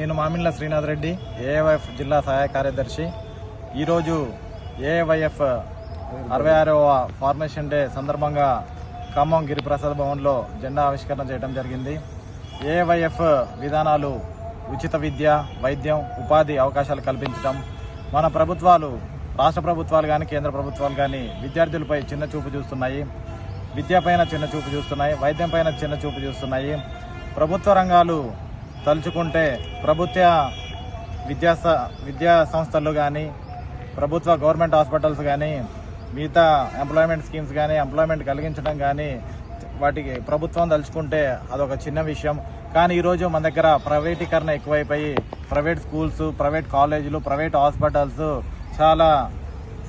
నేను మామిళ్ళ శ్రీనాథ్ రెడ్డి ఏఎఫ్ జిల్లా సహాయ కార్యదర్శి. ఈరోజు ఏవైఎఫ్ అరవై ఆరవ ఫార్మేషన్ డే సందర్భంగా ఖమ్మం గిరిప్రసాద్ భవన్లో జెండా ఆవిష్కరణ చేయడం జరిగింది. ఏవైఎఫ్ విధానాలు ఉచిత విద్య వైద్యం ఉపాధి అవకాశాలు కల్పించడం మన ప్రభుత్వాలు రాష్ట్ర ప్రభుత్వాలు కానీ కేంద్ర ప్రభుత్వాలు కానీ విద్యార్థులపై చిన్న చూపు చూస్తున్నాయి. విద్యపైన చిన్న చూపు చూస్తున్నాయి వైద్యం పైన చిన్న చూపు చూస్తున్నాయి. ప్రభుత్వ రంగాలు తలుచుకుంటే ప్రభుత్వ విద్యా విద్యా సంస్థలు కానీ ప్రభుత్వ గవర్నమెంట్ హాస్పిటల్స్ కానీ మిగతా ఎంప్లాయ్మెంట్ స్కీమ్స్ కానీ ఎంప్లాయ్మెంట్ కలిగించడం కానీ వాటికి ప్రభుత్వం తలుచుకుంటే అదొక చిన్న విషయం. కానీ ఈరోజు మన దగ్గర ప్రైవేటీకరణ ఎక్కువైపోయి ప్రైవేట్ స్కూల్స్ ప్రైవేట్ కాలేజీలు ప్రైవేట్ హాస్పిటల్స్ చాలా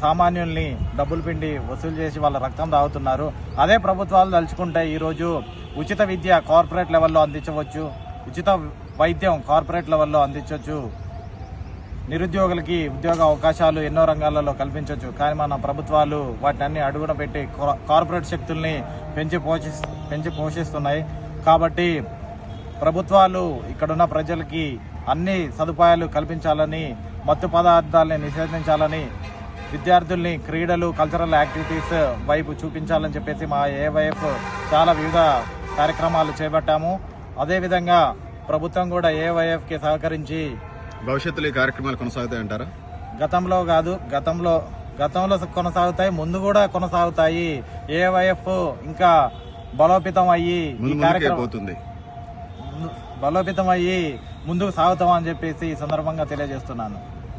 సామాన్యుల్ని డబ్బులు పిండి వసూలు చేసి వాళ్ళ రక్తం తాగుతున్నారు. అదే ప్రభుత్వాలు తలుచుకుంటే ఈరోజు ఉచిత విద్య కార్పొరేట్ లెవెల్లో అందించవచ్చు. ఉచిత వైద్యం కార్పొరేట్ లెవెల్లో అందించవచ్చు నిరుద్యోగులకి ఉద్యోగ అవకాశాలు ఎన్నో రంగాలలో కల్పించవచ్చు కానీ మన ప్రభుత్వాలు వాటిని అడుగున పెట్టి కో- కార్పొరేట్ శక్తుల్ని పెంచి పోషి పెంచి పోషిస్తున్నాయి. కాబట్టి ప్రభుత్వాలు ఇక్కడున్న ప్రజలకి అన్ని సదుపాయాలు కల్పించాలని మత్తు పదార్థాలని నిషేధించాలని విద్యార్థుల్ని క్రీడలు కల్చరల్ యాక్టివిటీస్ వైపు చూపించాలని చెప్పేసి మా ఏవైఎఫ్ చాలా వివిధ కార్యక్రమాలు చేపట్టాము. అదేవిధంగా ప్రభుత్వం కూడా ఏవైఎఫ్కి సహకరించి భవిష్యత్తులో ఈ కార్యక్రమాలు కొనసాగుతాయంటారా గతంలో కాదు గతంలో గతంలో కొనసాగుతాయి ముందు కూడా కొనసాగుతాయి. ఏవైఎఫ్ ఇంకా బలోపేతం అయ్యి పోతుంది. బలోపేతం అయ్యి ముందుకు సాగుతామని చెప్పేసి ఈ సందర్భంగా తెలియజేస్తున్నాను.